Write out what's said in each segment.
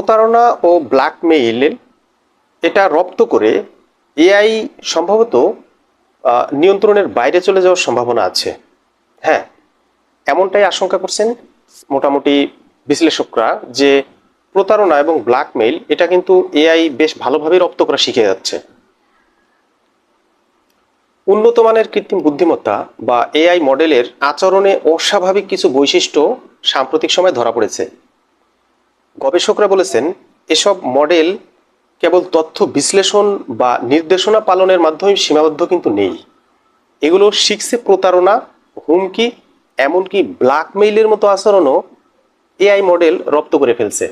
প্রতারণা ও ব্ল্যাকমেইল এটা রপ্ত করে এআই সম্ভবত নিয়ন্ত্রণের বাইরে চলে যাওয়ার সম্ভাবনা আছে। হ্যাঁ এমনটাই আশঙ্কা করছেন মোটামুটি বিশ্লেষকরা যে প্রতারণা এবং ব্ল্যাকমেইল এটা কিন্তু এআই বেশ ভালোভাবে রপ্ত করা শিখে যাচ্ছে। উন্নত মানের কৃত্রিম বুদ্ধিমত্তা বা এআই মডেলের আচরণে অস্বাভাবিক কিছু বৈশিষ্ট্য সাম্প্রতিক সময় ধরা পড়েছে। গবেষকরা বলেছেন, এসব মডেল কেবল তথ্য বিশ্লেষণ বা নির্দেশনা পালনের মাধ্যমে সীমাবদ্ধ কিন্তু নেই। এগুলো শিখছে প্রতারণা, হুমকি, এমনকি ব্ল্যাকমেইলের মতো আচরণও এআই মডেল রপ্ত করে ফেলছে।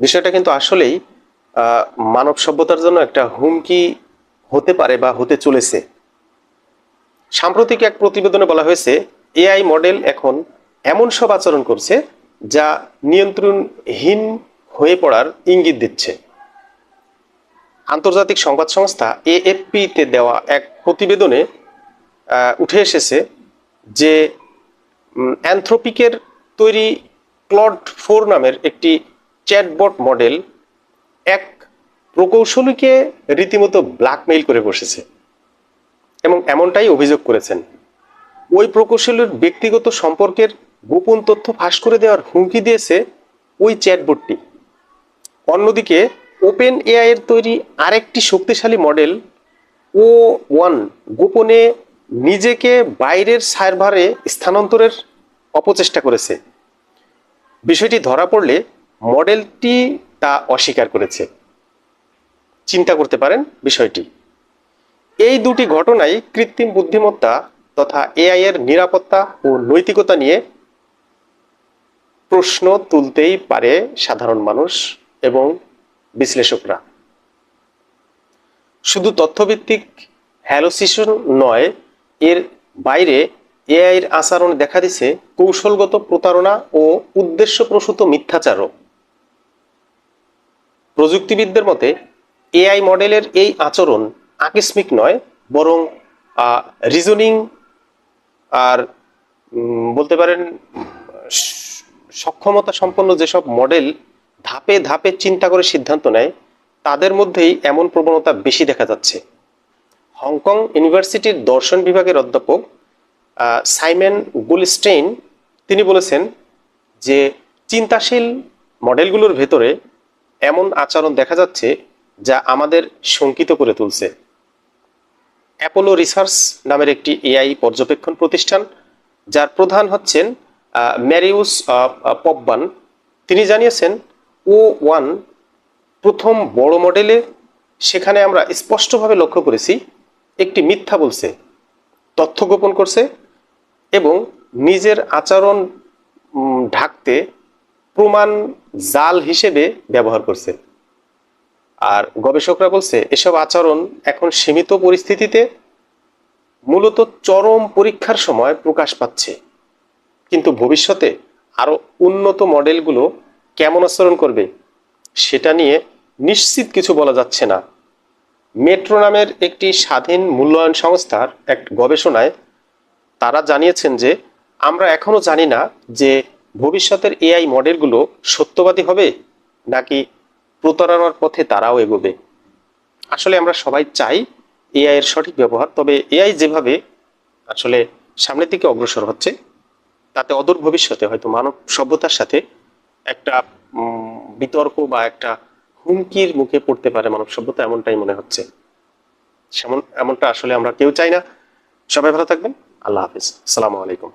বিষয়টা কিন্তু আসলেই মানব সভ্যতার জন্য একটা হুমকি হতে পারে বা হতে চলেছে। সাম্প্রতিক এক প্রতিবেদনে বলা হয়েছে, এআই মডেল এখন এমন সব আচরণ করছে যা নিয়ন্ত্রণহীন হয়ে পড়ার ইঙ্গিত দিচ্ছে। আন্তর্জাতিক সংবাদ সংস্থা এএফপিতে দেওয়া এক প্রতিবেদনে উঠে এসেছে যে অ্যান্থ্রোপিকের তৈরি ক্লড ফোর নামের একটি চ্যাটবট মডেল এক প্রকৌশলীকে রীতিমতো ব্ল্যাকমেইল করে বসেছে এবং এমনটাই অভিযোগ করেছেন। ওই প্রকৌশলীর ব্যক্তিগত সম্পর্কের গোপন তথ্য ফাঁস করে দেওয়ার হুমকি দিয়েছে ওই চ্যাটবোর্ডটি। অন্যদিকে ওপেন এআই এর তৈরি আরেকটি শক্তিশালী মডেল ও ওয়ান গোপনে নিজেকে বাইরের সার্ভারে স্থানান্তরের অপচেষ্টা করেছে। বিষয়টি ধরা পড়লে মডেলটি তা অস্বীকার করেছে। চিন্তা করতে পারেন বিষয়টি। এই দুটি ঘটনাই কৃত্রিম বুদ্ধিমত্তা তথা এআই এর নিরাপত্তা ও নৈতিকতা নিয়ে প্রশ্ন তুলতেই পারে সাধারণ মানুষ এবং বিশ্লেষকরা। শুধু তথ্যভিত্তিক হ্যালোসিশন নয়, এর বাইরে এআইয়ের আচরণ দেখা দিছে কৌশলগত প্রতারণা ও উদ্দেশ্যপ্রসূত মিথ্যাচারও। প্রযুক্তিবিদদের মতে, এআই মডেলের এই আচরণ আকস্মিক নয়, বরং রিজনিং আর বলতে পারেন সক্ষমতা সম্পন্ন যেসব মডেল ধাপে ধাপে চিন্তা করে সিদ্ধান্ত নেয়, তাদের মধ্যেই এমন প্রবণতা বেশি দেখা যাচ্ছে। হংকং ইউনিভার্সিটির দর্শন বিভাগের অধ্যাপক সাইমেন গুলস্টেইন তিনি বলেছেন যে চিন্তাশীল মডেলগুলোর ভেতরে এমন আচরণ দেখা যাচ্ছে যা আমাদের শঙ্কিত করে তুলছে। অ্যাপোলো রিসার্চ নামের একটি এআই পর্যবেক্ষণ প্রতিষ্ঠান, যার প্রধান হচ্ছেন ম্যারিউস পপবান, তিনি জানিয়েছেন, ও ওয়ান প্রথম বড় মডেলে সেখানে আমরা স্পষ্টভাবে লক্ষ্য করেছি, একটি মিথ্যা বলছে, তথ্য গোপন করছে এবং নিজের আচরণ ঢাকতে প্রমাণ জাল হিসেবে ব্যবহার করছে। আর গবেষকরা বলছে, এসব আচরণ এখন সীমিত পরিস্থিতিতে মূলত চরম পরীক্ষার সময় প্রকাশ পাচ্ছে। কিন্তু ভবিষ্যতে আরও উন্নত মডেলগুলো কেমন আচরণ করবে, সেটা নিয়ে নিশ্চিত কিছু বলা যাচ্ছে না। মেট্রো নামের একটি স্বাধীন মূল্যায়ন সংস্থার এক গবেষণায় তারা জানিয়েছেন যে, আমরা এখনও জানি না যে ভবিষ্যতের এআই মডেলগুলো সত্যবাদী হবে নাকি প্রতারণার পথে তারাও এগোবে। আসলে আমরা সবাই চাই এআই এর সঠিক ব্যবহার, তবে এআই যেভাবে আসলে সামনের দিকে অগ্রসর হচ্ছে তাতে অদূর ভবিষ্যতে হয়তো মানব সভ্যতার সাথে একটা বিতর্ক বা একটা হুমকির মুখে পড়তে পারে মানব সভ্যতা এমনটাই মনে হচ্ছে। সেমন, এমনটা আসলে আমরা কেউ চাই না। সবাই ভালো থাকবেন। আল্লাহ হাফিজ। আসসালামু আলাইকুম।